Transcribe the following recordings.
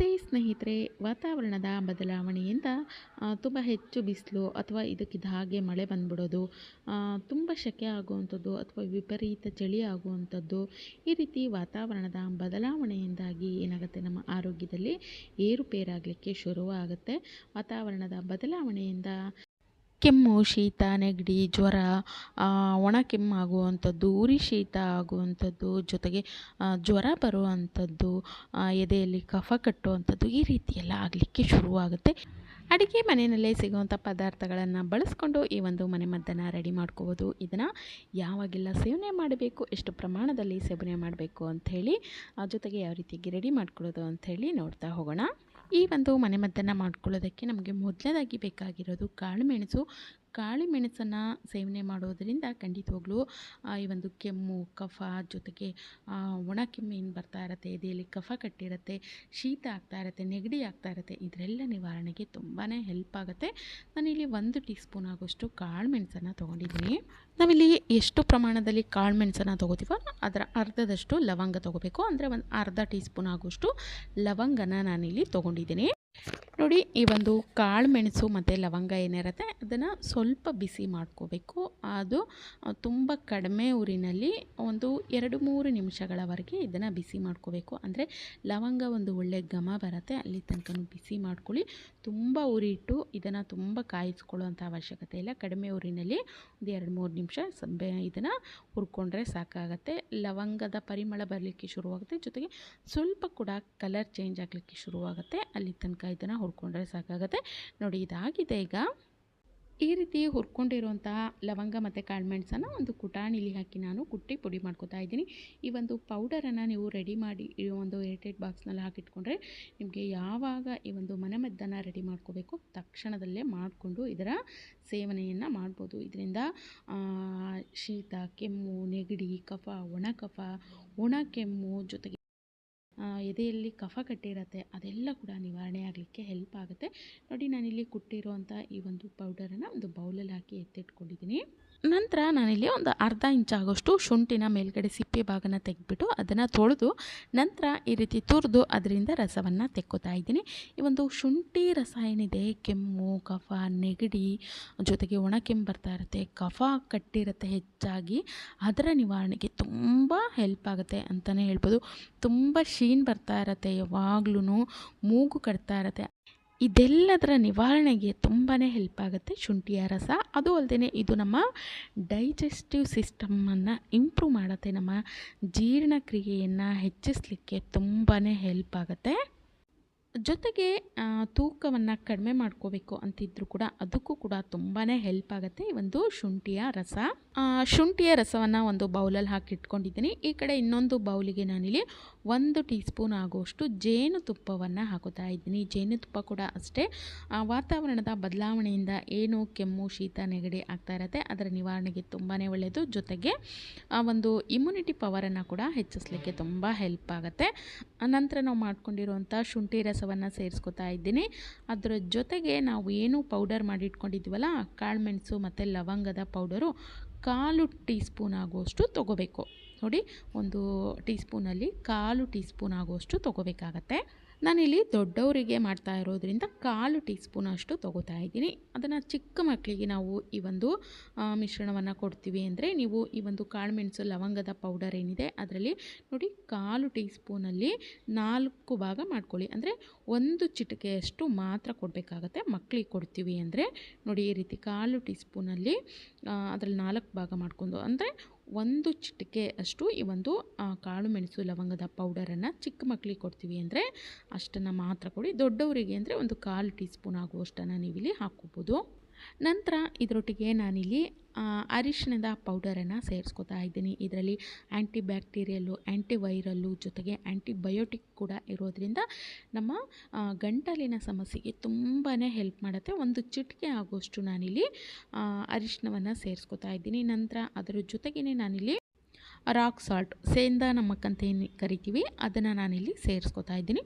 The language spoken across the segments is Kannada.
ನಮಸ್ತೆ ಸ್ನೇಹಿತರೆ, ವಾತಾವರಣದ ಬದಲಾವಣೆಯಿಂದ ತುಂಬ ಹೆಚ್ಚು ಬಿಸಿಲು ಅಥವಾ ಇದಕ್ಕಿದ್ದ ಹಾಗೆ ಮಳೆ ಬಂದ್ಬಿಡೋದು ತುಂಬ ಶೆಕೆ ಆಗುವಂಥದ್ದು ಅಥವಾ ವಿಪರೀತ ಚಳಿ ಆಗುವಂಥದ್ದು, ಈ ರೀತಿ ವಾತಾವರಣದ ಬದಲಾವಣೆಯಿಂದಾಗಿ ಏನಾಗುತ್ತೆ? ನಮ್ಮ ಆರೋಗ್ಯದಲ್ಲಿ ಏರುಪೇರಾಗಲಿಕ್ಕೆ ಶುರುವಾಗುತ್ತೆ. ವಾತಾವರಣದ ಬದಲಾವಣೆಯಿಂದ ಕೆಮ್ಮು, ಶೀತ, ನೆಗಡಿ, ಜ್ವರ ಒಣ ಕೆಮ್ಮಾಗುವಂಥದ್ದು ಉರಿ ಶೀತ ಆಗುವಂಥದ್ದು, ಜೊತೆಗೆ ಜ್ವರ ಬರುವಂಥದ್ದು ಎದೆಯಲ್ಲಿ ಕಫ ಕಟ್ಟುವಂಥದ್ದು ಈ ರೀತಿಯೆಲ್ಲ ಆಗಲಿಕ್ಕೆ ಶುರುವಾಗುತ್ತೆ. ಅಡುಗೆ ಮನೆಯಲ್ಲೇ ಸಿಗುವಂಥ ಪದಾರ್ಥಗಳನ್ನು ಬಳಸ್ಕೊಂಡು ಈ ಒಂದು ಮನೆಮದ್ದನ್ನು ರೆಡಿ ಮಾಡ್ಕೋಬೋದು. ಇದನ್ನು ಯಾವಾಗೆಲ್ಲ ಸೇವನೆ ಮಾಡಬೇಕು, ಎಷ್ಟು ಪ್ರಮಾಣದಲ್ಲಿ ಸೇವನೆ ಮಾಡಬೇಕು ಅಂಥೇಳಿ ಜೊತೆಗೆ ಯಾವ ರೀತಿಯಾಗಿ ರೆಡಿ ಮಾಡ್ಕೊಳ್ಳೋದು ಅಂಥೇಳಿ ನೋಡ್ತಾ ಹೋಗೋಣ. ಈ ಒಂದು ಮನೆಮದ್ದನ್ನು ಮಾಡ್ಕೊಳ್ಳೋದಕ್ಕೆ ನಮಗೆ ಮೊದಲನೇದಾಗಿ ಬೇಕಾಗಿರೋದು ಕಾಳುಮೆಣಸು ಕಾಳುಮೆಣಸನ್ನು ಸೇವನೆ ಮಾಡೋದರಿಂದ ಖಂಡಿತವಾಗ್ಲೂ ಈ ಒಂದು ಕೆಮ್ಮು, ಕಫ ಜೊತೆಗೆ ಒಣ ಏನು ಬರ್ತಾ ಇರುತ್ತೆ, ಎದೆಯಲ್ಲಿ ಕಫ ಕಟ್ಟಿರುತ್ತೆ, ಶೀತ ಆಗ್ತಾ ಇರುತ್ತೆ, ನೆಗಡಿ ಆಗ್ತಾ ಇರುತ್ತೆ, ಇದರೆಲ್ಲ ನಿವಾರಣೆಗೆ ತುಂಬಾ ಹೆಲ್ಪ್ ಆಗುತ್ತೆ. ನಾನಿಲ್ಲಿ ಒಂದು ಟೀ ಸ್ಪೂನ್ ಆಗೋಷ್ಟು ಕಾಳುಮೆಣಸನ್ನು ತೊಗೊಂಡಿದ್ದೀನಿ. ನಾವಿಲ್ಲಿ ಎಷ್ಟು ಪ್ರಮಾಣದಲ್ಲಿ ಕಾಳುಮೆಣಸನ್ನು ತೊಗೋತೀವೋ ಅದರ ಅರ್ಧದಷ್ಟು ಲವಂಗ ತೊಗೋಬೇಕು. ಅಂದರೆ ಒಂದು ಅರ್ಧ ಟೀ ಸ್ಪೂನ್ ಆಗೋಷ್ಟು ಲವಂಗನ ನಾನಿಲ್ಲಿ ತೊಗೊಂಡಿದ್ದೀನಿ. ನೋಡಿ, ಈ ಒಂದು ಕಾಳು ಮೆಣಸು ಮತ್ತು ಲವಂಗ ಏನಿರುತ್ತೆ, ಅದನ್ನು ಸ್ವಲ್ಪ ಬಿಸಿ ಮಾಡ್ಕೋಬೇಕು. ಅದು ತುಂಬ ಕಡಿಮೆ ಊರಿನಲ್ಲಿ ಒಂದು ಎರಡು ಮೂರು ನಿಮಿಷಗಳವರೆಗೆ ಇದನ್ನು ಬಿಸಿ ಮಾಡ್ಕೋಬೇಕು. ಅಂದರೆ ಲವಂಗ ಒಂದು ಒಳ್ಳೆ ಘಮ ಬರುತ್ತೆ, ಅಲ್ಲಿ ತನಕ ಬಿಸಿ ಮಾಡ್ಕೊಳ್ಳಿ. ತುಂಬ ಉರಿ ಇಟ್ಟು ಇದನ್ನು ತುಂಬ ಕಾಯಿಸ್ಕೊಳ್ಳೋವಂಥ ಅವಶ್ಯಕತೆ ಇಲ್ಲ. ಕಡಿಮೆ ಊರಿನಲ್ಲಿ ಒಂದು ಎರಡು ಮೂರು ನಿಮಿಷ ಇದನ್ನು ಹುರ್ಕೊಂಡ್ರೆ ಸಾಕಾಗತ್ತೆ. ಲವಂಗದ ಪರಿಮಳ ಬರಲಿಕ್ಕೆ ಶುರುವಾಗುತ್ತೆ. ಜೊತೆಗೆ ಸ್ವಲ್ಪ ಕೂಡ ಕಲರ್ ಚೇಂಜ್ ಆಗಲಿಕ್ಕೆ ಶುರುವಾಗುತ್ತೆ. ಅಲ್ಲಿ ತನಕ ಇದನ್ನು ಹುರ್ಕೊಂಡ್ರೆ ಸಾಕಾಗುತ್ತೆ. ನೋಡಿ, ಇದಾಗಿದೆ ಈಗ. ಈ ರೀತಿ ಹುರ್ಕೊಂಡಿರುವಂತಹ ಲವಂಗ ಮತ್ತು ಕಾಳುಮೆಣಸನ್ನು ಒಂದು ಕುಟಾಣಿಲಿ ಹಾಕಿ ನಾನು ಕುಟ್ಟಿ ಪುಡಿ ಮಾಡ್ಕೊತಾ ಇದ್ದೀನಿ. ಈ ಒಂದು ಪೌಡರನ್ನು ನೀವು ರೆಡಿ ಮಾಡಿ, ಈ ಒಂದು ಏರ್ಟೈಟ್ ಬಾಕ್ಸ್ನಲ್ಲಿ ಹಾಕಿಟ್ಕೊಂಡ್ರೆ ನಿಮಗೆ ಯಾವಾಗ ಈ ಒಂದು ಮನೆಮದ್ದನ್ನು ರೆಡಿ ಮಾಡ್ಕೋಬೇಕು ತಕ್ಷಣದಲ್ಲೇ ಮಾಡಿಕೊಂಡು ಇದರ ಸೇವನೆಯನ್ನು ಮಾಡ್ಬೋದು. ಇದರಿಂದ ಶೀತ, ಕೆಮ್ಮು, ನೆಗಡಿ, ಕಫ, ಒಣ ಕಫ, ಒಣ ಕೆಮ್ಮು ಜೊತೆಗೆ ಎದೆಯಲ್ಲಿ ಕಫ ಕಟ್ಟಿರುತ್ತೆ, ಅದೆಲ್ಲ ಕೂಡ ನಿವಾರಣೆ ಆಗಲಿಕ್ಕೆ ಹೆಲ್ಪ್ ಆಗುತ್ತೆ. ನೋಡಿ ನಾನಿಲ್ಲಿ ಕುಟ್ಟಿರುವಂಥ ಈ ಒಂದು ಪೌಡರನ್ನು ಒಂದು ಬೌಲಲ್ಲಿ ಹಾಕಿ ಎತ್ತಿಟ್ಕೊಂಡಿದ್ದೀನಿ ನಂತರ ನಾನಿಲ್ಲಿ ಒಂದು ಅರ್ಧ ಇಂಚ್ ಆಗೋಷ್ಟು ಶುಂಠಿನ ಮೇಲ್ಗಡೆ ಸಿಪ್ಪೆ ಭಾಗನ ತೆಗೆದ್ಬಿಟ್ಟು ಅದನ್ನು ತೊಳೆದು ನಂತರ ಈ ರೀತಿ ತುರಿದು ಅದರಿಂದ ರಸವನ್ನು ತೆಕ್ಕೋತಾ ಇದ್ದೀನಿ. ಈ ಒಂದು ಶುಂಠಿ ರಸ ಏನಿದೆ, ಕೆಮ್ಮು, ಕಫ, ನೆಗಡಿ ಜೊತೆಗೆ ಒಣ ಕೆಮ್ಮು ಬರ್ತಾ ಇರುತ್ತೆ, ಕಫ ಕಟ್ಟಿರುತ್ತೆ ಹೆಚ್ಚಾಗಿ, ಅದರ ನಿವಾರಣೆಗೆ ತುಂಬ ಹೆಲ್ಪ್ ಆಗುತ್ತೆ ಅಂತಲೇ ಹೇಳ್ಬೋದು. ತುಂಬ ಶೀನ್ ಬರ್ತಾ ಇರುತ್ತೆ ಯಾವಾಗ್ಲೂ ಮೂಗು ಕಟ್ತಾ ಇರುತ್ತೆ. ಇದೆಲ್ಲದರ ನಿವಾರಣೆಗೆ ತುಂಬಾ ಹೆಲ್ಪ್ ಆಗುತ್ತೆ ಶುಂಠಿಯ ರಸ. ಅದು ಅಲ್ಲದೆ ಇದು ನಮ್ಮ ಡೈಜೆಸ್ಟಿವ್ ಸಿಸ್ಟಮನ್ನು ಇಂಪ್ರೂವ್ ಮಾಡುತ್ತೆ. ನಮ್ಮ ಜೀರ್ಣಕ್ರಿಯೆಯನ್ನು ಹೆಚ್ಚಿಸಲಿಕ್ಕೆ ತುಂಬಾ ಹೆಲ್ಪ್ ಆಗುತ್ತೆ. ಜೊತೆಗೆ ತೂಕವನ್ನು ಕಡಿಮೆ ಮಾಡ್ಕೋಬೇಕು ಅಂತಿದ್ರು ಕೂಡ ಅದಕ್ಕೂ ಕೂಡ ತುಂಬಾ ಹೆಲ್ಪ್ ಆಗುತ್ತೆ ಈ ಒಂದು ಶುಂಠಿಯ ರಸ. ಶುಂಠಿಯ ರಸವನ್ನು ಒಂದು ಬೌಲಲ್ಲಿ ಹಾಕಿ ಇಟ್ಕೊಂಡಿದ್ದೀನಿ. ಈ ಕಡೆ ಇನ್ನೊಂದು ಬೌಲಿಗೆ ನಾನಿಲ್ಲಿ ಒಂದು ಟೀ ಸ್ಪೂನ್ ಆಗುವಷ್ಟು ಜೇನುತುಪ್ಪವನ್ನು ಹಾಕೋತಾ ಇದ್ದೀನಿ. ಜೇನುತುಪ್ಪ ಕೂಡ ಅಷ್ಟೇ. ವಾತಾವರಣದ ಬದಲಾವಣೆಯಿಂದ ಏನು ಕೆಮ್ಮು, ಶೀತ, ನೆಗಡಿ ಆಗ್ತಾ ಇರುತ್ತೆ, ಅದರ ನಿವಾರಣೆಗೆ ತುಂಬಾ ಒಳ್ಳೆಯದು ಜೊತೆಗೆ ಒಂದು ಇಮ್ಯುನಿಟಿ ಪವರನ್ನು ಕೂಡ ಹೆಚ್ಚಿಸ್ಲಿಕ್ಕೆ ತುಂಬ ಹೆಲ್ಪ್ ಆಗುತ್ತೆ. ನಂತರ ನಾವು ಮಾಡ್ಕೊಂಡಿರುವಂಥ ಶುಂಠಿ ರಸವನ್ನು ಸೇರಿಸ್ಕೊತಾ ಇದ್ದೀನಿ. ಅದರ ಜೊತೆಗೆ ನಾವು ಏನು ಪೌಡರ್ ಮಾಡಿಟ್ಕೊಂಡಿದ್ವಲ್ಲ ಕಾಳುಮೆಣಸು ಮತ್ತು ಲವಂಗದ ಪೌಡರು ಕಾಲು ಟೀ ಸ್ಪೂನ್ ಆಗುವಷ್ಟು ತೊಗೋಬೇಕು. ನೋಡಿ, ಒಂದು ಟೀ ಸ್ಪೂನಲ್ಲಿ ಕಾಲು ಟೀ ಸ್ಪೂನ್ ಆಗುವಷ್ಟು ತೊಗೋಬೇಕಾಗತ್ತೆ. ನಾನಿಲ್ಲಿ ದೊಡ್ಡವರಿಗೆ ಮಾಡ್ತಾ ಇರೋದ್ರಿಂದ ಕಾಲು ಟೀ ಸ್ಪೂನ್ ಅಷ್ಟು ತೊಗೋತಾ ಇದ್ದೀನಿ. ಅದನ್ನು ಚಿಕ್ಕ ಮಕ್ಕಳಿಗೆ ನಾವು ಈ ಒಂದು ಮಿಶ್ರಣವನ್ನು ಕೊಡ್ತೀವಿ ಅಂದರೆ ನೀವು ಈ ಒಂದು ಕಾಳುಮೆಣಸು ಲವಂಗದ ಪೌಡರ್ ಏನಿದೆ ಅದರಲ್ಲಿ ನೋಡಿ ಕಾಲು ಟೀ ಸ್ಪೂನಲ್ಲಿ ನಾಲ್ಕು ಭಾಗ ಮಾಡ್ಕೊಳ್ಳಿ. ಅಂದರೆ ಒಂದು ಚಿಟಿಕೆಯಷ್ಟು ಮಾತ್ರ ಕೊಡಬೇಕಾಗತ್ತೆ ಮಕ್ಕಳಿಗೆ ಕೊಡ್ತೀವಿ ಅಂದರೆ. ನೋಡಿ ಈ ರೀತಿ ಕಾಲು ಟೀ ಸ್ಪೂನಲ್ಲಿ ಅದರಲ್ಲಿ ನಾಲ್ಕು ಭಾಗ ಮಾಡಿಕೊಂಡು ಅಂದರೆ ಒಂದು ಚಿಟಿಕೆ ಅಷ್ಟು ಈ ಒಂದು ಕಾಳು ಮೆಣಸು ಲವಂಗದ ಪೌಡರನ್ನು ಚಿಕ್ಕ ಮಕ್ಕಳಿಗೆ ಕೊಡ್ತೀವಿ ಅಂದರೆ ಅಷ್ಟನ್ನು ಮಾತ್ರ ಕೊಡಿ. ದೊಡ್ಡವರಿಗೆ ಅಂದರೆ ಒಂದು ಕಾಲು ಟೀ ಸ್ಪೂನ್ ಆಗುವಷ್ಟನ್ನು ನೀವಿಲ್ಲಿ ಹಾಕ್ಕೋಬೋದು. ನಂತರ ಇದರೊಟ್ಟಿಗೆ ನಾನಿಲ್ಲಿ ಅರಿಶಿಣದ ಪೌಡರನ್ನು ಸೇರಿಸ್ಕೋತಾ ಇದ್ದೀನಿ. ಇದರಲ್ಲಿ ಆ್ಯಂಟಿ ಬ್ಯಾಕ್ಟೀರಿಯಲ್ಲು ಆ್ಯಂಟಿ ವೈರಲ್ಲು ಜೊತೆಗೆ ಆ್ಯಂಟಿಬಯೋಟಿಕ್ ಕೂಡ ಇರೋದರಿಂದ ನಮ್ಮ ಗಂಟಲಿನ ಸಮಸ್ಯೆಗೆ ತುಂಬಾ ಹೆಲ್ಪ್ ಮಾಡುತ್ತೆ. ಒಂದು ಚಿಟಿಕೆ ಆಗೋಷ್ಟು ನಾನಿಲ್ಲಿ ಅರಿಶಿಣವನ್ನು ಸೇರಿಸ್ಕೋತಾ ಇದ್ದೀನಿ. ನಂತರ ಅದರ ಜೊತೆಗೇ ನಾನಿಲ್ಲಿ ರಾಕ್ ಸಾಲ್ಟ್ ಸೇಂದ ನಮಕ್ ಅಂತ ಏನು ಕರಿತೀವಿ, ಅದನ್ನು ನಾನಿಲ್ಲಿ ಸೇರಿಸ್ಕೊತಾ ಇದ್ದೀನಿ.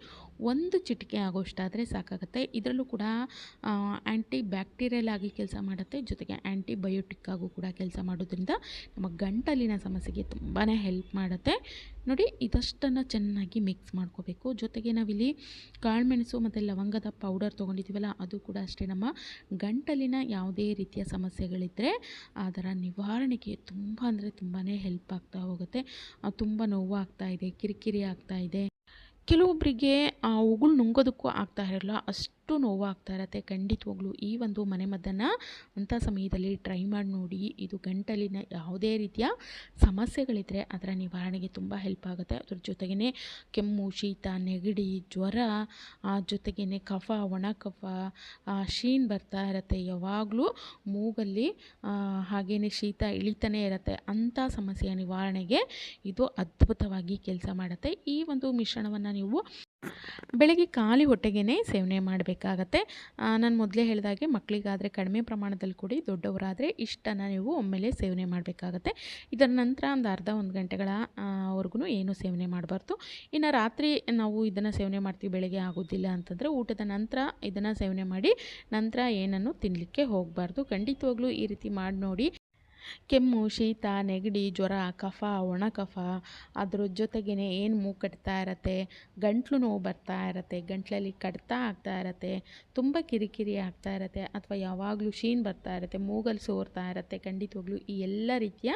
ಒಂದು ಚಿಟಿಕೆ ಆಗೋಷ್ಟಾದರೆ ಸಾಕಾಗುತ್ತೆ. ಇದರಲ್ಲೂ ಕೂಡ ಆ್ಯಂಟಿ ಬ್ಯಾಕ್ಟೀರಿಯಲ್ ಆಗಿ ಕೆಲಸ ಮಾಡುತ್ತೆ. ಜೊತೆಗೆ ಆ್ಯಂಟಿಬಯೋಟಿಕ್ ಆಗೂ ಕೂಡ ಕೆಲಸ ಮಾಡೋದ್ರಿಂದ ನಮ್ಮ ಗಂಟಲಿನ ಸಮಸ್ಯೆಗೆ ತುಂಬಾ ಹೆಲ್ಪ್ ಮಾಡುತ್ತೆ. ನೋಡಿ, ಇದಷ್ಟನ್ನು ಚೆನ್ನಾಗಿ ಮಿಕ್ಸ್ ಮಾಡ್ಕೋಬೇಕು. ಜೊತೆಗೆ ನಾವಿಲ್ಲಿ ಕಾಳುಮೆಣಸು ಮತ್ತು ಲವಂಗದ ಪೌಡರ್ ತೊಗೊಂಡಿದ್ದೀವಲ್ಲ ಅದು ಕೂಡ ಅಷ್ಟೇ. ನಮ್ಮ ಗಂಟಲಿನ ಯಾವುದೇ ರೀತಿಯ ಸಮಸ್ಯೆಗಳಿದ್ದರೆ ಅದರ ನಿವಾರಣೆಗೆ ತುಂಬ ಅಂದರೆ ತುಂಬಾ ಹೆಲ್ಪ್ ಆಗ್ತಾ ಹೋಗುತ್ತೆ. ತುಂಬ ನೋವಾಗ್ತಾ ಇದೆ, ಕಿರಿಕಿರಿ ಆಗ್ತಾ ಇದೆ. ಕೆಲವೊಬ್ಬರಿಗೆ ಆ ಉಗುಳು ನುಂಗೋದಕ್ಕೂ ಆಗ್ತಾ ಇರಲ್ಲ, ಅಷ್ಟು ನೋವಾಗ್ತಾ ಇರತ್ತೆ. ಖಂಡಿತವಾಗ್ಲೂ ಈ ಒಂದು ಮನೆಮದ್ದನ್ನು ಅಂಥ ಸಮಯದಲ್ಲಿ ಟ್ರೈ ಮಾಡಿ ನೋಡಿ, ಇದು ಗಂಟಲಿನ ಯಾವುದೇ ರೀತಿಯ ಸಮಸ್ಯೆಗಳಿದ್ದರೆ ಅದರ ನಿವಾರಣೆಗೆ ತುಂಬ ಹೆಲ್ಪ್ ಆಗುತ್ತೆ. ಅದ್ರ ಜೊತೆಗೇ ಕೆಮ್ಮು, ಶೀತ, ನೆಗಡಿ, ಜ್ವರ ಜೊತೆಗೇ ಕಫ, ಒಣ ಕಫ ಶೀನ್ ಬರ್ತಾ ಇರುತ್ತೆ. ಯಾವಾಗಲೂ ಮೂಗಲ್ಲಿ ಹಾಗೆಯೇ ಶೀತ ಇಳಿತಾನೇ ಇರುತ್ತೆ. ಅಂಥ ಸಮಸ್ಯೆಯ ನಿವಾರಣೆಗೆ ಇದು ಅದ್ಭುತವಾಗಿ ಕೆಲಸ ಮಾಡುತ್ತೆ. ಈ ಒಂದು ಮಿಶ್ರಣವನ್ನು ನೀವು ಬೆಳಗ್ಗೆ ಖಾಲಿ ಹೊಟ್ಟೆಗೇ ಸೇವನೆ ಮಾಡಬೇಕಾಗತ್ತೆ. ನಾನು ಮೊದಲೇ ಹೇಳಿದಾಗೆ ಮಕ್ಕಳಿಗಾದರೆ ಕಡಿಮೆ ಪ್ರಮಾಣದಲ್ಲಿ ಕೊಡಿ, ದೊಡ್ಡವರಾದರೆ ಇಷ್ಟನ್ನು ನೀವು ಒಮ್ಮೆಲೇ ಸೇವನೆ ಮಾಡಬೇಕಾಗತ್ತೆ. ಇದರ ನಂತರ ಒಂದು ಅರ್ಧ ಒಂದು ಗಂಟೆಗಳ ವರ್ಗು ಏನು ಸೇವನೆ ಮಾಡಬಾರ್ದು. ಇನ್ನು ರಾತ್ರಿ ನಾವು ಇದನ್ನು ಸೇವನೆ ಮಾಡ್ತೀವಿ ಬೆಳಗ್ಗೆ ಆಗೋದಿಲ್ಲ ಅಂತಂದರೆ ಊಟದ ನಂತರ ಇದನ್ನು ಸೇವನೆ ಮಾಡಿ ನಂತರ ಏನನ್ನು ತಿನ್ನಲಿಕ್ಕೆ ಹೋಗಬಾರ್ದು. ಖಂಡಿತವಾಗ್ಲೂ ಈ ರೀತಿ ಮಾಡಿ ನೋಡಿ ಕೆಮ್ಮು, ಶೀತ, ನೆಗಡಿ, ಜ್ವರ, ಕಫ ಒಣ ಕಫ ಅದ್ರ ಜೊತೆಗೇ ಏನು ಮೂಗು ಕಟ್ತಾ ಇರತ್ತೆ, ಗಂಟ್ಲು ನೋವು ಬರ್ತಾ ಇರತ್ತೆ, ಗಂಟ್ಲಲ್ಲಿ ಕಡಿತ ಆಗ್ತಾ ಇರತ್ತೆ, ತುಂಬ ಕಿರಿಕಿರಿ ಆಗ್ತಾ ಇರತ್ತೆ, ಅಥವಾ ಯಾವಾಗಲೂ ಶೀನ್ ಬರ್ತಾ ಇರತ್ತೆ ಮೂಗಲ್ಲಿ ಸೋರ್ತಾ ಇರತ್ತೆ, ಖಂಡಿತವಾಗ್ಲೂ ಈ ಎಲ್ಲ ರೀತಿಯ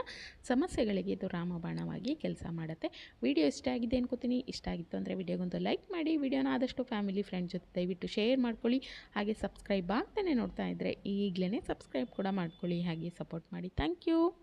ಸಮಸ್ಯೆಗಳಿಗೆ ಇದು ರಾಮಬಾಣವಾಗಿ ಕೆಲಸ ಮಾಡುತ್ತೆ. ವಿಡಿಯೋ ಇಷ್ಟ ಆಗಿದೆ ಅನ್ಕೋತೀನಿ. ಇಷ್ಟ ಆಗಿತ್ತು ಅಂದರೆ ವಿಡಿಯೋಗೊಂದು ಲೈಕ್ ಮಾಡಿ, ವಿಡಿಯೋನ ಆದಷ್ಟು ಫ್ಯಾಮಿಲಿ, ಫ್ರೆಂಡ್ ಜೊತೆ ದಯವಿಟ್ಟು ಶೇರ್ ಮಾಡ್ಕೊಳ್ಳಿ. ಹಾಗೆ ಸಬ್ಸ್ಕ್ರೈಬ್ ಆಗ್ತಾನೆ ನೋಡ್ತಾ ಇದ್ದರೆ ಈಗಲೇ ಸಬ್ಸ್ಕ್ರೈಬ್ ಕೂಡ ಮಾಡ್ಕೊಳ್ಳಿ. ಹಾಗೆ ಸಪೋರ್ಟ್ ಮಾಡಿ. Thank Thank you.